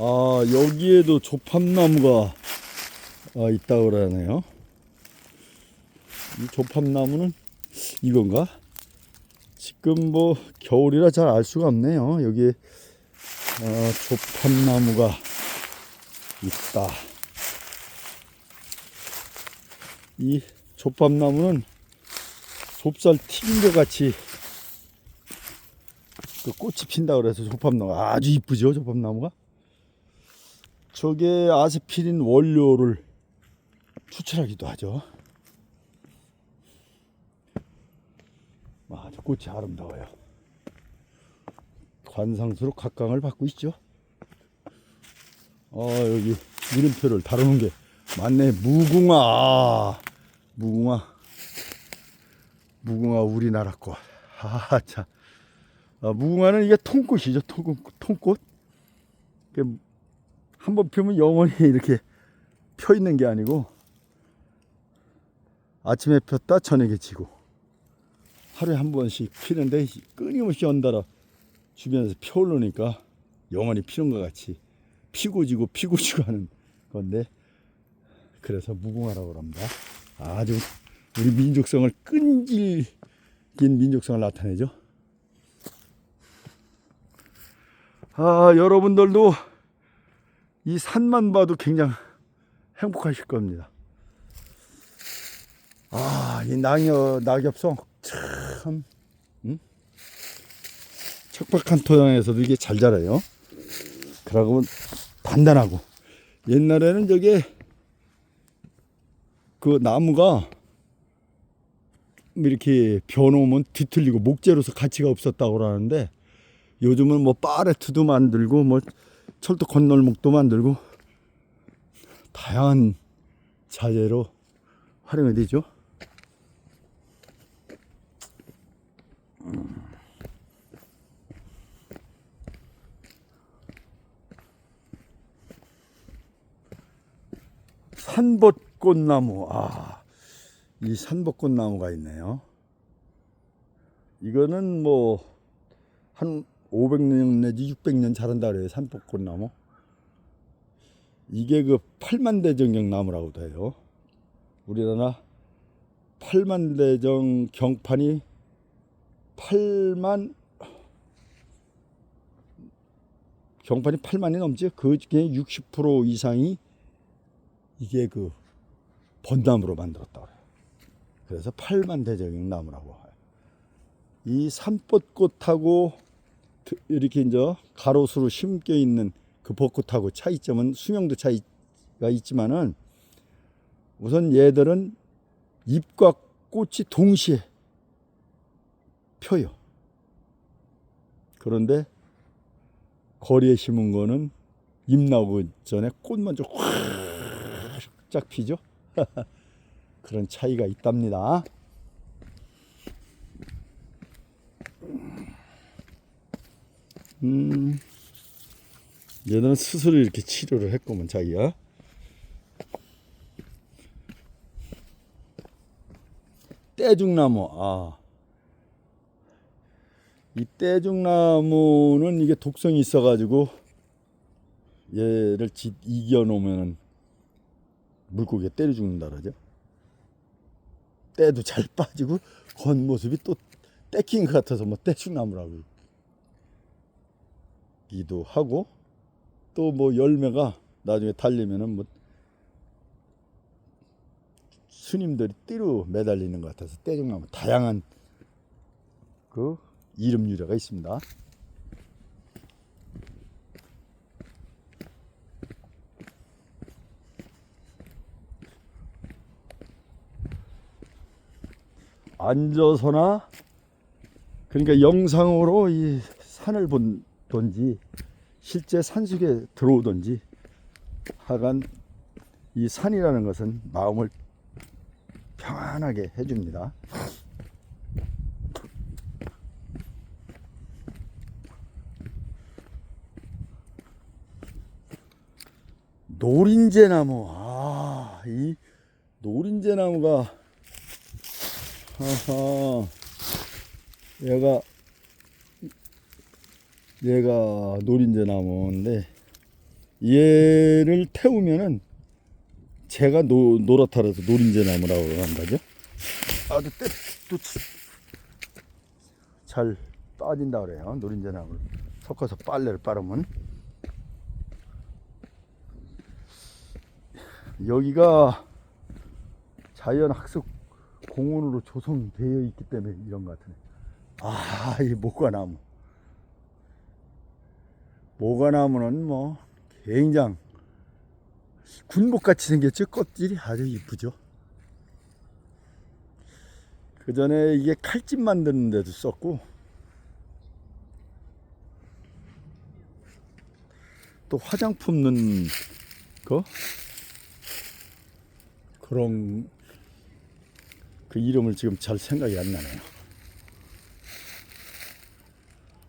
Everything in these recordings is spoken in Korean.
아, 여기에도 조팝나무가 아, 있다고 그러네요. 이 조팝나무는 이건가? 지금 뭐 겨울이라 잘 알 수가 없네요. 여기에 어, 조팝나무가 있다. 이 조팝나무는 좁쌀 튀긴 것 같이 그 꽃이 핀다 그래서 조팝나무 아주 이쁘죠 조팝나무가 저게 아스피린 원료를 추출하기도 하죠 아주 꽃이 아름다워요 관상수로 각광을 받고 있죠 어 여기 이름표를 다루는 게 맞네 무궁화 아, 무궁화 무궁화 우리나라 꽃. 아, 참. 아, 무궁화는 이게 통꽃이죠. 통꽃. 통꽃. 한 번 피우면 영원히 이렇게 펴 있는 게 아니고 아침에 폈다 저녁에 지고 하루에 한 번씩 피는데 끊임없이 연달아 주변에서 펴오르니까 영원히 피는 것 같이 피고 지고 피고 지고 하는 건데 그래서 무궁화라고 합니다. 아주 우리 민족성을 끈질긴 민족성을 나타내죠. 아, 여러분들도 이 산만 봐도 굉장히 행복하실 겁니다. 아, 이 낙엽, 낙엽성 참, 응? 척박한 토양에서도 이게 잘 자라요. 그러고 단단하고. 옛날에는 저게 그 나무가 이렇게 벼놓으면 뒤틀리고 목재로서 가치가 없었다고 그러는데 요즘은 뭐 파레트도 만들고 뭐 철도 건널목도 만들고 다양한 자재로 활용이 되죠. 산벚꽃나무 아, 이 산벚꽃나무가 있네요. 이거는 뭐 한 500년 내지 600년 자란다 그래요. 산벚꽃나무. 이게 그 팔만대정경 나무라고도 해요. 우리나라 팔만대정 경판이 8만 경판이 8만이 넘지 그 중에 60% 이상이 이게 그 번나무로 만들었다 그래요. 그래서 8만 대정경 나무라고 해요. 이 산벚꽃하고 이렇게 이제 가로수로 심겨 있는 그 벚꽃하고 차이점은 수명도 차이가 있지만은 우선 얘들은 잎과 꽃이 동시에 펴요. 그런데 거리에 심은 거는 잎 나오기 전에 꽃 먼저 확쫙 피죠. 그런 차이가 있답니다. 음, 얘는 스스로 이렇게 치료를 했구먼 자기가. 떼죽나무, 아. 이 떼죽나무는 이게 독성이 있어가지고 얘를 지- 이겨 놓으면 물고기가 때려 죽는다 그러죠. 때도 잘 빠지고 겉모습이 또 떼킨 것 같아서 뭐 떼죽나무라고 기도 하고 또 뭐 열매가 나중에 달리면은 뭐 스님들이 띠로 매달리는 것 같아서 떼죽나무 다양한 그 이름 유래가 있습니다. 앉아서나 그러니까 영상으로 이 산을 본 던지 실제 산속에 들어오던지 하간 이 산이라는 것은 마음을 평안하게 해줍니다. 노린재 나무, 아, 이 노린재 나무가, 하하, 얘가 얘가 노린재 나무인데 얘를 태우면은 제가 노, 노랗다라서 노린재 나무라고 한다죠. 아, 또때또잘 빠진다 그래요. 노린재 나무를 섞어서 빨래를 빨으면 여기가 자연 학습 공원으로 조성되어 있기 때문에 이런 것 같으네. 아, 이 모과나무. 모과나무는 뭐 굉장 군복같이 생겼죠. 껍질이 아주 이쁘죠. 그 전에 이게 칼집 만드는 데도 썼고 또 화장품 넣는 거 그런 그 이름을 지금 잘 생각이 안 나네요.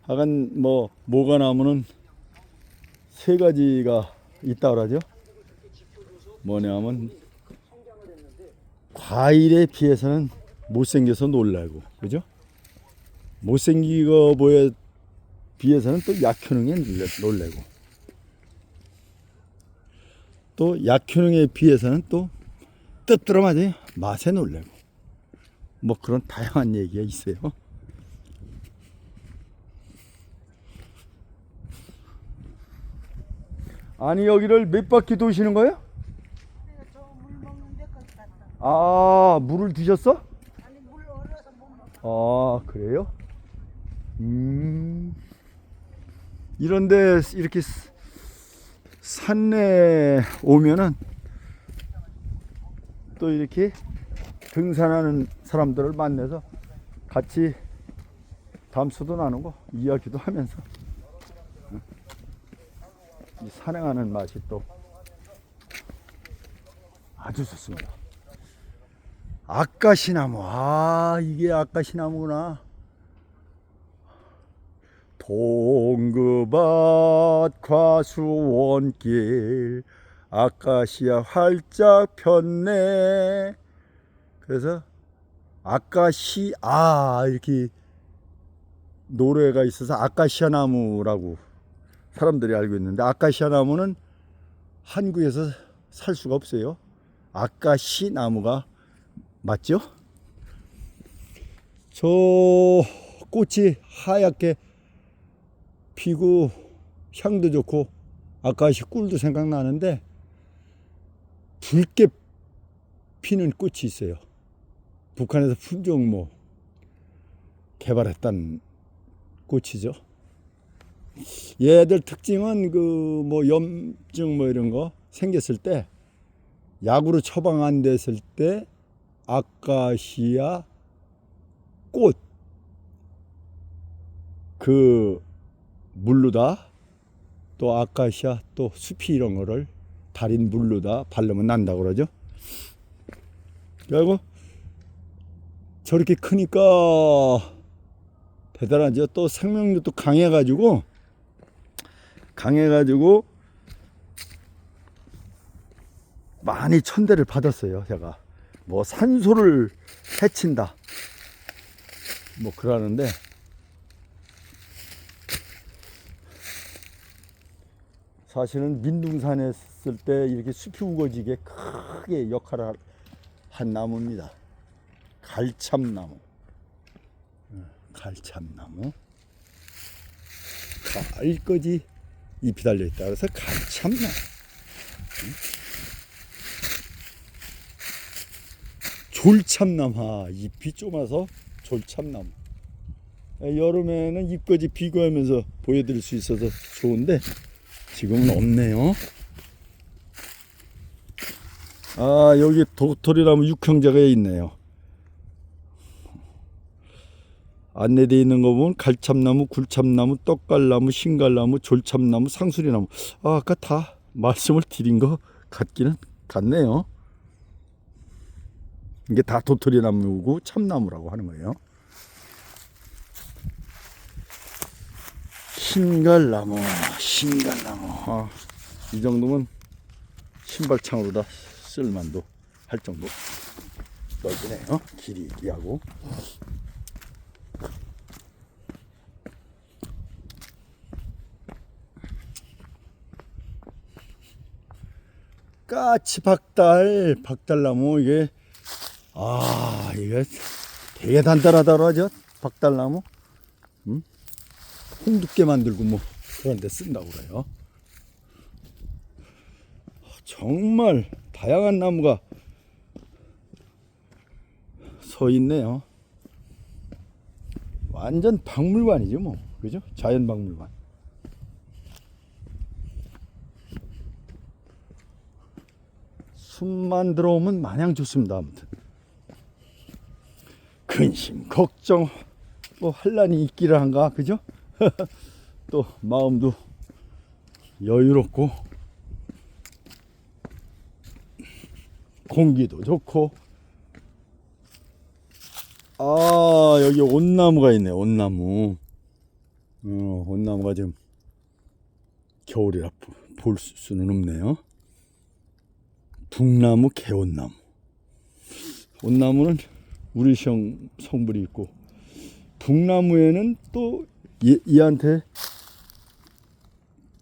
하간 뭐 뭐가 나무는 세 가지가 있다 그러죠. 뭐냐면 과일에 비해서는 못생겨서 놀라고 그죠? 못생기고 보에 비해서는 또 약효능에 놀래- 놀래고 또 약효능에 비해서는 또 뜻들어 맞아요 맛에 놀래고 뭐 그런 다양한 얘기가 있어요. 아니 여기를 몇 바퀴 도시는 거예요? 아 물을 드셨어? 아 그래요? 음 이런데 이렇게 스- 산에 오면은 또 이렇게 등산하는 사람들을 만나서 같이 담수도 나누고 이야기도 하면서 산행하는 맛이 또 아주 좋습니다. 아까시나무. 아, 이게 아까시나무구나. 동그밭 과수원길 아카시아 활짝 폈네. 그래서 아카시아 이렇게 노래가 있어서 아카시아 나무라고 사람들이 알고 있는데 아카시아 나무는 한국에서 살 수가 없어요. 아카시 나무가 맞죠? 저 꽃이 하얗게 피고 향도 좋고 아카시 꿀도 생각나는데 붉게 피는 꽃이 있어요. 북한에서 품종 뭐 개발했던 꽃이죠. 얘들 특징은 그 뭐 염증 뭐 이런 거 생겼을 때 약으로 처방 안 됐을 때 아카시아 꽃 그 물르다 또 아카시아 또 숲이 이런 거를 달인 물르다 바르면 난다 그러죠. 그리고 저렇게 크니까 대단하죠. 또 생명력도 강해가지고 강해가지고 많이 천대를 받았어요. 제가 뭐 산소를 해친다 뭐 그러는데 사실은 민둥산에 있을 때 이렇게 숲이 우거지게 크게 역할을 한 나무입니다. 갈참나무. 어, 갈참나무. 갈거지 잎이 달려 있다. 그래서 갈참나무. 졸참나무. 아, 잎이 좁아서 졸참나무. 여름에는 잎거지 비교하면서 보여드릴 수 있어서 좋은데 지금은 없네요. 아 여기 도토리나무 육형제가 있네요. 안내되어 있는 거 보면 갈참나무, 굴참나무, 떡갈나무, 신갈나무, 졸참나무, 상수리나무. 아, 아까 다 말씀을 드린 거 같기는 같네요. 이게 다 도토리나무고 참나무라고 하는 거예요. 신갈나무, 신갈나무. 아, 이 정도면 신발창으로 다 쓸만도 할 정도 넓으네요. 길이하고. 까치 박달, 박달나무 이게 아 이게 되게 단단하더라죠 박달나무. 음? 홍두깨 만들고 뭐 그런데 쓴다고 그래요. 정말 다양한 나무가 서 있네요. 완전 박물관이죠 뭐 그죠? 자연 박물관. 숨만 들어오면 마냥 좋습니다. 아무튼 근심 걱정 뭐 한란이 있기를 한가 그죠? 또 마음도 여유롭고 공기도 좋고 아 여기 온나무가 있네 온나무 어, 온나무가 지금 겨울이라 보- 볼 수- 수는 없네요 북나무 개온나무. 온나무는 우리형 성분이 있고 북나무에는 또 얘, 얘한테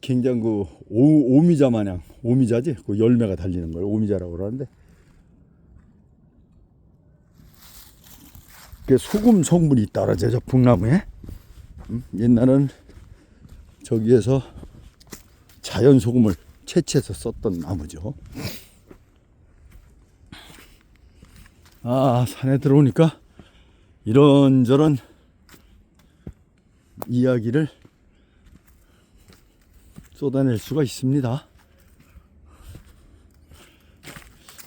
굉장히 그 오, 오미자 마냥 오미자지? 그 열매가 달리는 걸 오미자라고 그러는데 그 소금 성분이 있다 그러죠 저 북나무에? 음, 옛날은 저기에서 자연 소금을 채취해서 썼던 나무죠 아 산에 들어오니까 이런저런 이야기를 쏟아낼 수가 있습니다.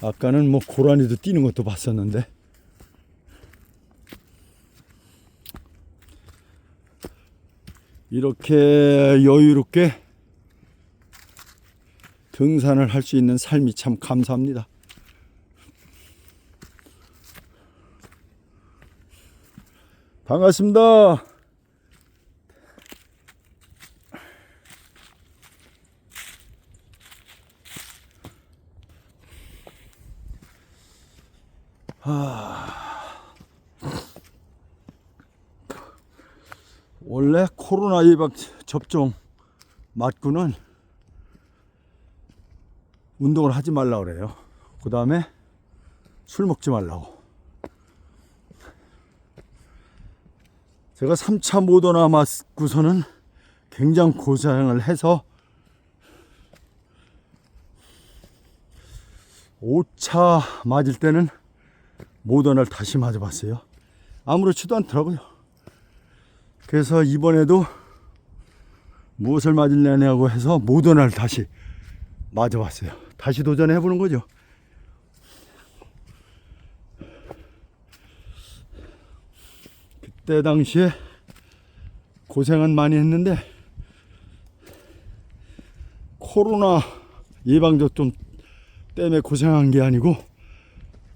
아까는 뭐 고라니도 뛰는 것도 봤었는데 이렇게 여유롭게 등산을 할 수 있는 삶이 참 감사합니다. 반갑습니다. 원래 코로나 예방 접종 맞고는 운동을 하지 말라 그래요. 그 다음에 술 먹지 말라고. 제가 3차 모더나 맞고서는 굉장히 고생을 해서 5차 맞을 때는 모더나를 다시 맞아봤어요. 아무렇지도 않더라고요. 그래서 이번에도 무엇을 맞을려냐고 해서 모더나를 다시 맞아봤어요. 다시 도전해보는 거죠. 그때 당시에 고생은 많이 했는데 코로나 예방접종 때문에 고생한 게 아니고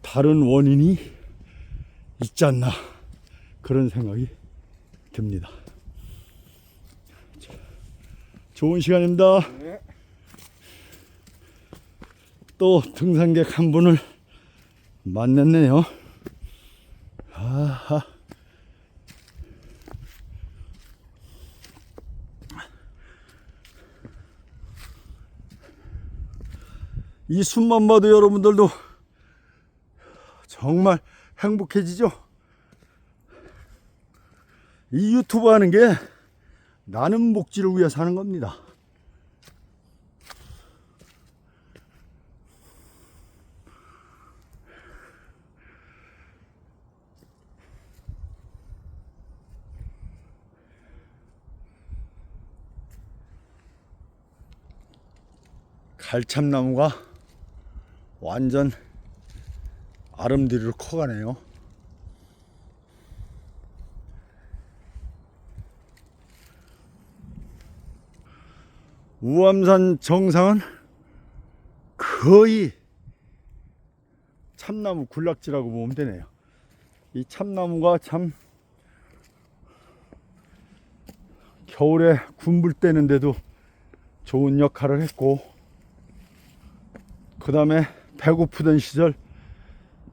다른 원인이 있지 않나 그런 생각이 듭니다. 좋은 시간입니다. 또 등산객 한 분을 만났네요. 아하. 이 숨만 봐도 여러분들도 정말 행복해지죠? 이 유튜브 하는 게 나는 목지를 위해서 하는 겁니다. 갈참나무가 완전 아름드리로 커가네요. 우암산 정상은 거의 참나무 군락지라고 보면 되네요. 이 참나무가 참 겨울에 군불 때는데도 좋은 역할을 했고 그 다음에 배고프던 시절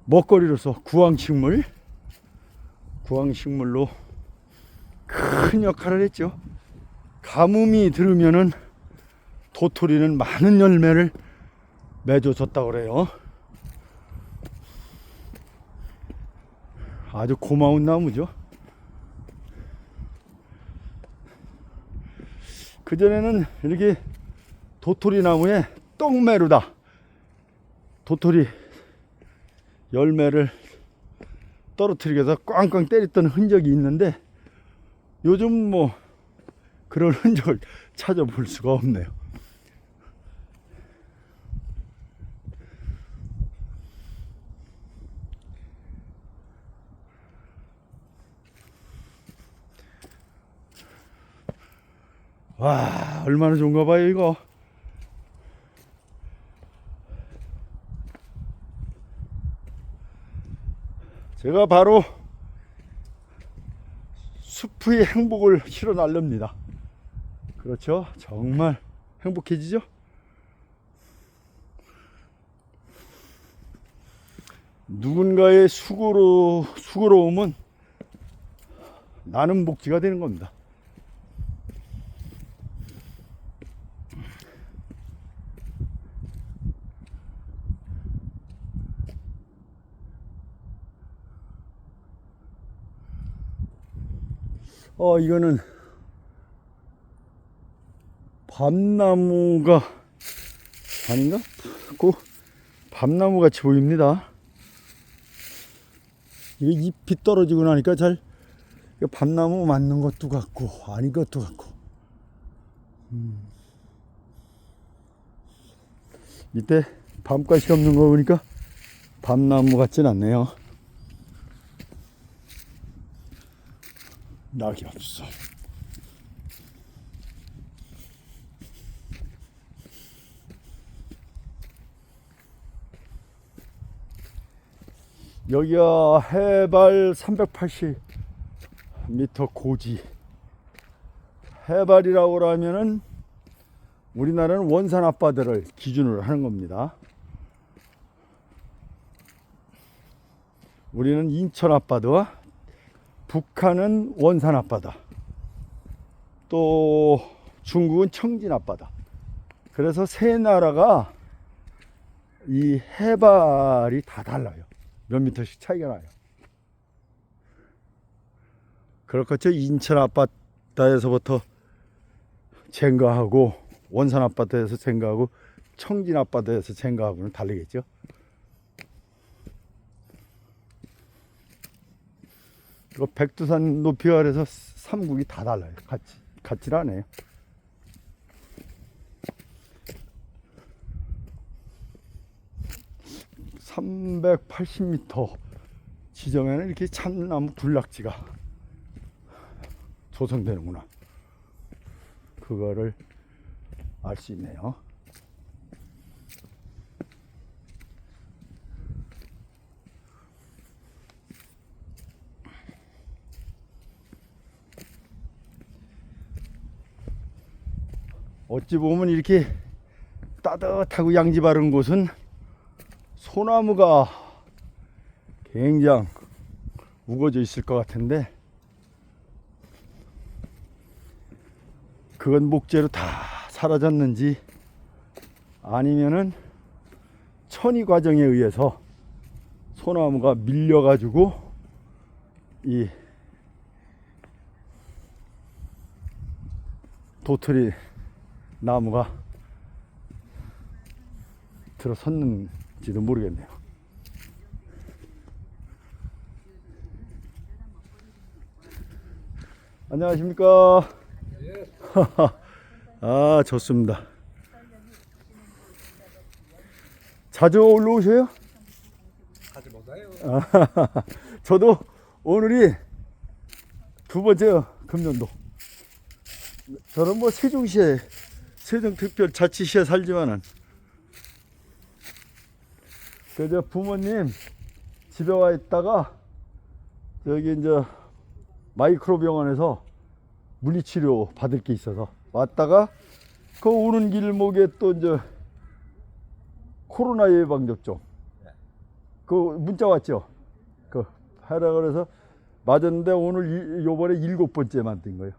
먹거리로서 구황식물 구황식물로 큰 역할을 했죠. 가뭄이 들으면은 도토리는 많은 열매를 맺어줬다 그래요. 아주 고마운 나무죠. 그전에는 이렇게 도토리 나무에 떡매루다. 도토리 열매를 떨어뜨리기 위해서 꽝꽝 때렸던 흔적이 있는데 요즘 뭐 그런 흔적을 찾아볼 수가 없네요. 와, 얼마나 좋은가 봐요, 이거. 제가 바로 숲의 행복을 실어 날릅니다. 그렇죠. 정말 행복해지죠? 누군가의 수고로, 수고로움은 나는 복지가 되는 겁니다. 어, 이거는 밤나무가 아닌가? 그 밤나무 같이 보입니다. 이게 잎이 떨어지고 나니까 잘 밤나무 맞는 것도 같고 아닌 것도 같고. 음. 밑에 밤가시 없는 거 보니까 밤나무 같진 않네요. 낙이 없어. 여기가 해발 380m 고지. 해발이라고 하면은 우리나라는 원산 앞바다를 기준으로 하는 겁니다. 우리는 인천 앞바다와 북한은 원산 앞바다. 또 중국은 청진 앞바다. 그래서 세 나라가 이 해발이 다 달라요. 몇 미터씩 차이가 나요. 그렇겠죠. 인천 앞바다에서부터 쟁가하고 원산 앞바다에서 쟁가하고 청진 앞바다에서 쟁가하고는 다르겠죠. 백두산 높이가 그래서 삼국이 다 달라요. 같이 같질 않아요. (380m) 지점에는 이렇게 참나무 군락지가 조성되는구나 그거를 알 수 있네요 어찌 보면 이렇게 따뜻하고 양지 바른 곳은 소나무가 굉장히 우거져 있을 것 같은데 그건 목재로 다 사라졌는지 아니면은 천이 과정에 의해서 소나무가 밀려 가지고 이 도토리 나무가 들어섰는지도 모르겠네요. 안녕하십니까? 아, 좋습니다. 자주 올라오셔요? 하지 못해요. 아, 저도 오늘이 두 번째 금년도. 저는 뭐 세종시에 세종특별자치시에 살지만은 그저 부모님 집에 와 있다가 여기 이제 마이크로 병원에서 물리치료 받을 게 있어서 왔다가 그 오는 길목에 또 이제 코로나 예방 접종 그 문자 왔죠. 그 하라 그래서 맞았는데 오늘 이- 요번에 일곱 번째 맞은 거예요.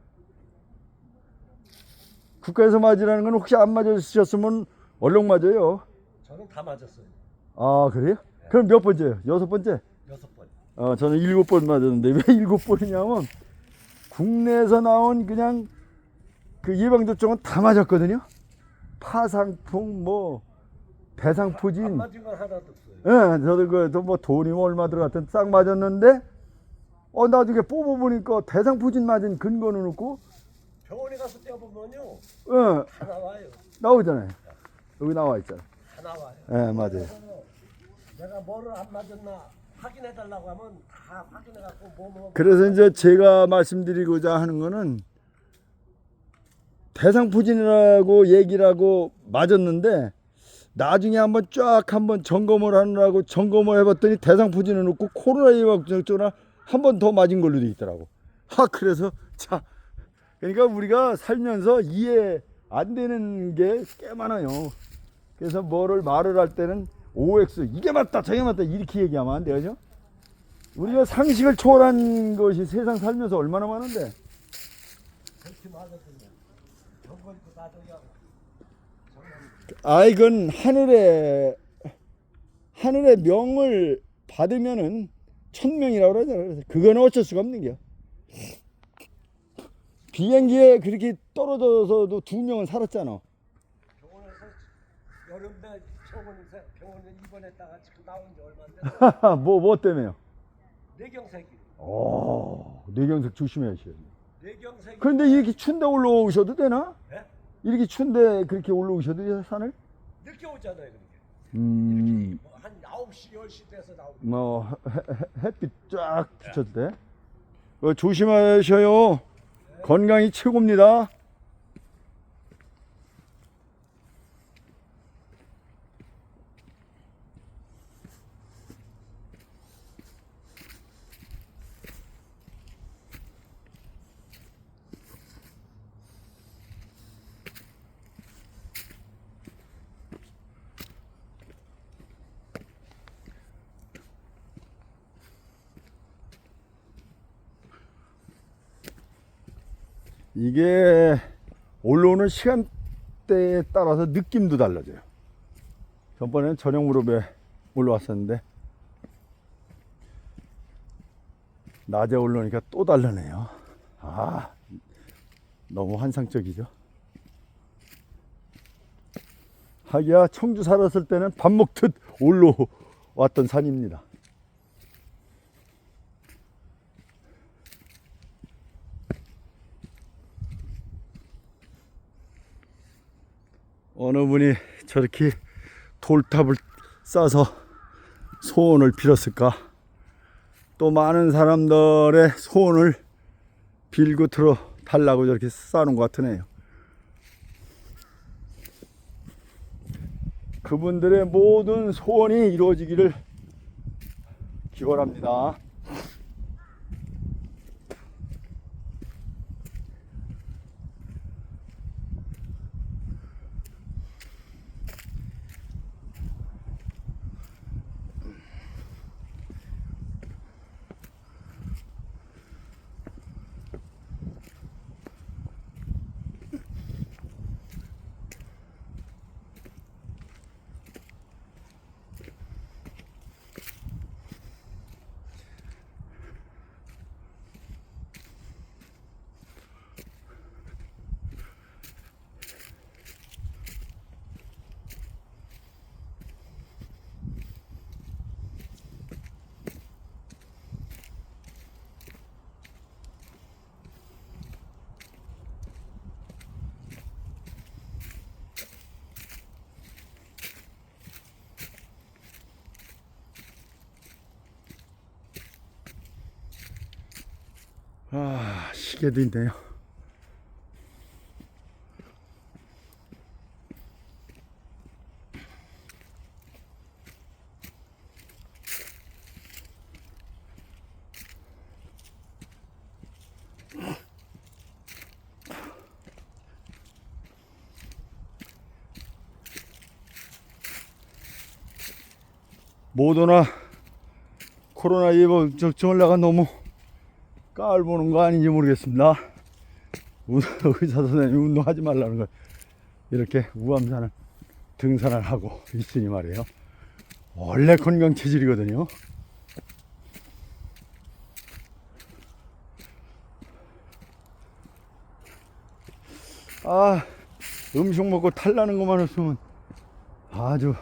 국가에서 맞으라는 건 혹시 안 맞으셨으면 얼른 맞아요. 저는 다 맞았어요. 아 그래요? 그럼 몇 번째요? 여섯 번째? 여섯 번. 어 저는 일곱 번 맞았는데 왜 일곱 번이냐면 국내에서 나온 그냥 그 예방접종은 다 맞았거든요. 파상풍 뭐 안 배상포진 맞은 건 하나도 없어요. 예, 저도 그뭐 돈이 뭐 얼마 들어갔든 싹 맞았는데 어 나중에 뽑아보니까 대상포진 맞은 근거는 없고 병원에 가서 떼어보면요. 예, 다 나와요. 나오잖아요. 여기 나와 있잖아. 다 나와요. 예, 맞아요. 그래서 내가 뭐를 안 맞았나 확인해 달라고 하면 다 확인해 갖고 뭐 뭐. 그래서 이제 제가 말씀드리고자 하는 거는 대상포진이라고 얘기를 하고 맞았는데 나중에 한번 쫙 한번 점검을 하느라고 점검을 해봤더니 대상포진은 없고 코로나 예방 접종을 한번 더 맞은 걸로 돼 있더라고. 하 그래서 자 그러니까 우리가 살면서 이해 안 되는 게 꽤 많아요. 그래서 뭐를 말을 할 때는 OX 이게 맞다 저게 맞다 이렇게 얘기하면 안 되죠. 우리가 상식을 초월한 것이 세상 살면서 얼마나 많은데 아 이건 하늘의 하늘의 명을 받으면은 천명이라고 그러잖아요. 그거는 어쩔 수가 없는 게요. 비행기에 그렇게 떨어져서도 두 명은 살았잖아. 병원에서 여름에 병원에서 병원에 입원했다가 지금 나온 지 얼마 안 됐어. 뭐 뭐 때문에요? 뇌경색이. 오 뇌경색 조심해야지. 뇌경색이. 그런데 이렇게 추운데 올라오셔도 되나? 예? 이렇게 추운데 그렇게 올라오셔도 돼요 산을? 늦게 오잖아요, 그렇게. 음. 뭐한 9시, 10시 돼서 나오고. 뭐 해- 해- 햇빛 쫙 비쳤을 때 어, 조심하셔요 건강이 최고입니다 이게 올라오는 시간대에 따라서 느낌도 달라져요. 전번에는 저녁 무렵에 올라왔었는데 낮에 올라오니까 또 다르네요. 아 너무 환상적이죠. 하기야 청주 살았을 때는 밥 먹듯 올라왔던 산입니다 어느 분이 저렇게 돌탑을 싸서 소원을 빌었을까? 또 많은 사람들의 소원을 빌고 들어 달라고 저렇게 쌓는 것 같으네요. 그분들의 모든 소원이 이루어지기를 기원합니다. 아, 시계도 있네요. 모두나 코로나 예방 접종을 내가 너무 까을 보는 거 아닌지 모르겠습니다. 우- 의사 선생님 운동하지 말라는 걸 이렇게 우암산을 등산을 하고 있으니 말이에요. 원래 건강 체질이거든요. 아, 음식 먹고 탈나는 것만 없으면 아주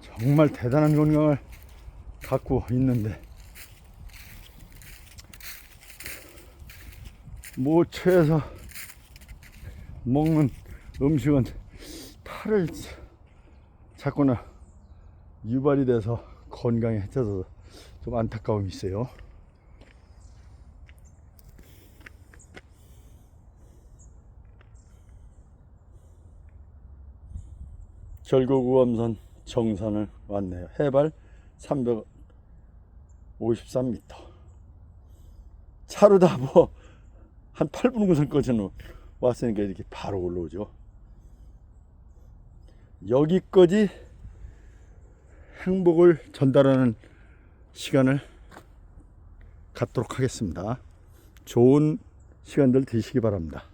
정말 대단한 건강을 갖고 있는데 모처에서 먹는 음식은 탈을 자꾸나 유발이 돼서 건강에 해쳐서 좀 안타까움이 있어요. 결고구암산 정산을 왔네요. 해발 353m. 차로 다뭐 한 8분 구선까지는 왔으니까 이렇게 바로 올라오죠. 여기까지 행복을 전달하는 시간을 갖도록 하겠습니다. 좋은 시간들 되시기 바랍니다.